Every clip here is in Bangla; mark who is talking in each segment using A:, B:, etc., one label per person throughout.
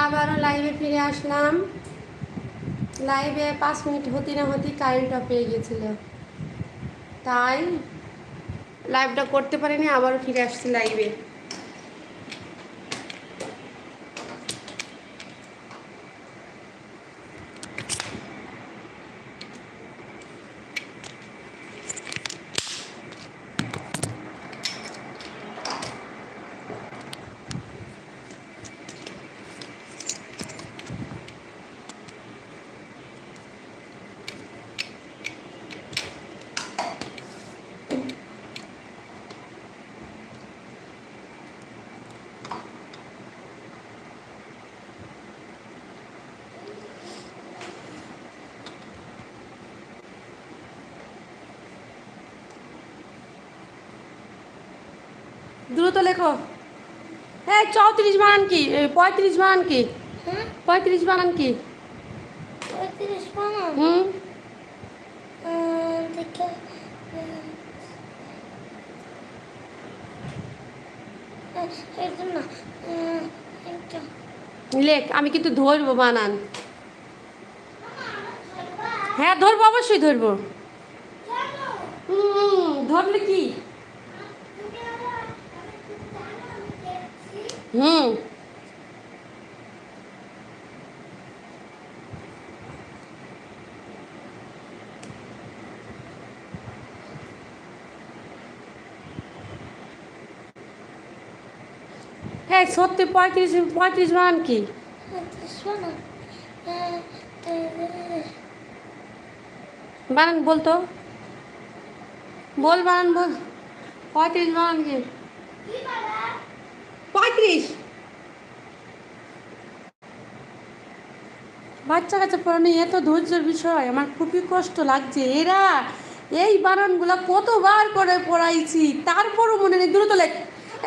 A: আবারও লাইভে ফিরে আসলাম। লাইভে পাঁচ মিনিট হতি না হতি কারেন্ট পেয়ে গেছিল। তাই লাইভটা করতে পারিনি, আবারও ফিরে আসছি লাইভে দ্রুত লেখো। এই চৌত্রিশ বানান কি? পঁয়ত্রিশ বানান কি?
B: হ্যাঁ
A: পঁয়ত্রিশ বানান কি?
B: পঁয়ত্রিশ বানান?
A: হুম? লেখ আমি কিন্তু ধরবো বানান। হ্যাঁ ধরবো অবশ্যই ধরবো। হুম ধরলে কি? হুম হ্যাঁ সত্যি পঁয়ত্রিশ পঁয়ত্রিশ বানান কি
B: পঁয়ত্রিশ বানান
A: বানান বলতো বল বানান বল পঁয়ত্রিশ বানান কি পঁয়ত্রিশ। বাচ্চা কাচ্চা পড়ানো এত ধৈর্যের বিষয়, আমার খুবই কষ্ট লাগছে। এরা এই বানানগুলো কতবার করে পড়াইছি, তারপরও মনে নেই। দ্রুত লেখ।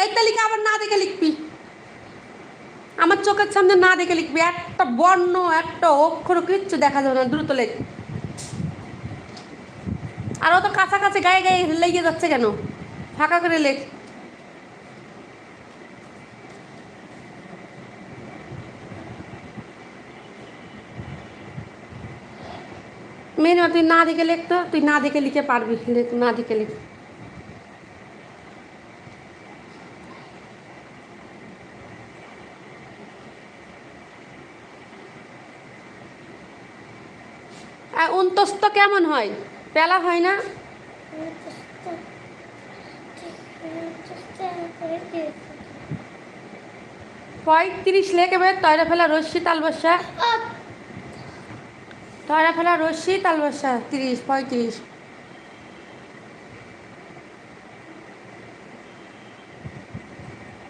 A: এই তালিকা আবার না দেখে লিখবি। আমার চোখের সামনে না দেখে লিখবি। একটা বর্ণ, একটা অক্ষর কিচ্ছু দেখা যাবে না। দ্রুত লেখ। আর অত কাছাকাছি গায়ে গায়ে লেগে যাচ্ছে কেন? ফাঁকা করে লেখ। মেন তুই না দেখে লেখ তো, তুই না দেখে লিখে পারবি না দেখে লিখ। আর উন্তস্ত কেমন হয়? পেলা হয় না? পঁয়ত্রিশ লেখে তয়রা ফেলা রশ্মি তাল তয়রা ফেলা রশ্মি তাল বসা তিরিশ, পঁয়ত্রিশ।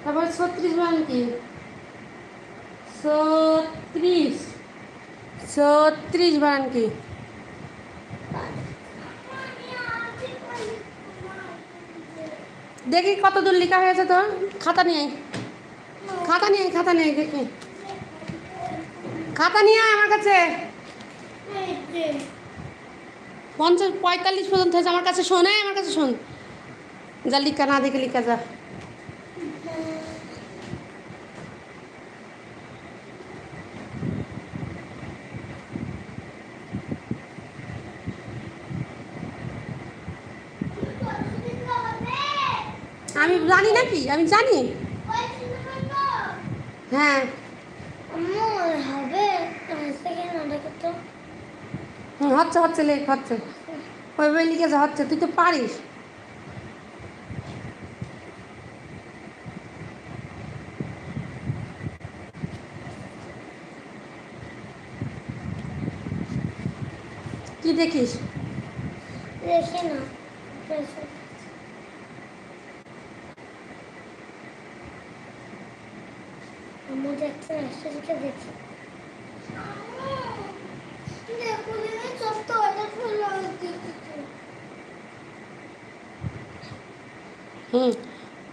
A: তারপর ছত্রিশ মান কি? ছত্রিশ। ছত্রিশ বানান কি? দেখি কত দূর লেখা হয়েছে তোর। খাতা নিয়ে খাতা নিয়ে খাতা নিয়ে দেখি। খাতা নিয়ে আমার কাছে। পঞ্চাশ, পঁয়তাল্লিশ পর্যন্ত হয়েছে। আমার কাছে শোন আমার কাছে শোন। যা লিখা, না দেখে লিখা, যা। আমি জানি নাকি? আমি জানি। হ্যাঁ।
B: হবে।
A: হুম, হচ্ছে হচ্ছে, লেখ, হচ্ছে। ওই বই লিখেছে, হচ্ছে, তুই তো পারিস। কি দেখিস?
B: দেখে না আমাদের একটা রাস্তা দেখি।
A: হুম।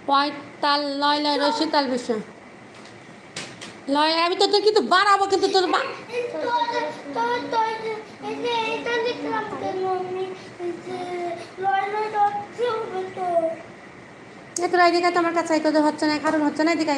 A: পঁয়তাল লয় লয় রসি তাল বিষয়। লয়, আমি তো তোর কিন্তু বাড়াবো, কিন্তু তোর বা- তোর এদিকে তো আমার কাছে তোদের হচ্ছে না কারণ হচ্ছে না এদিকে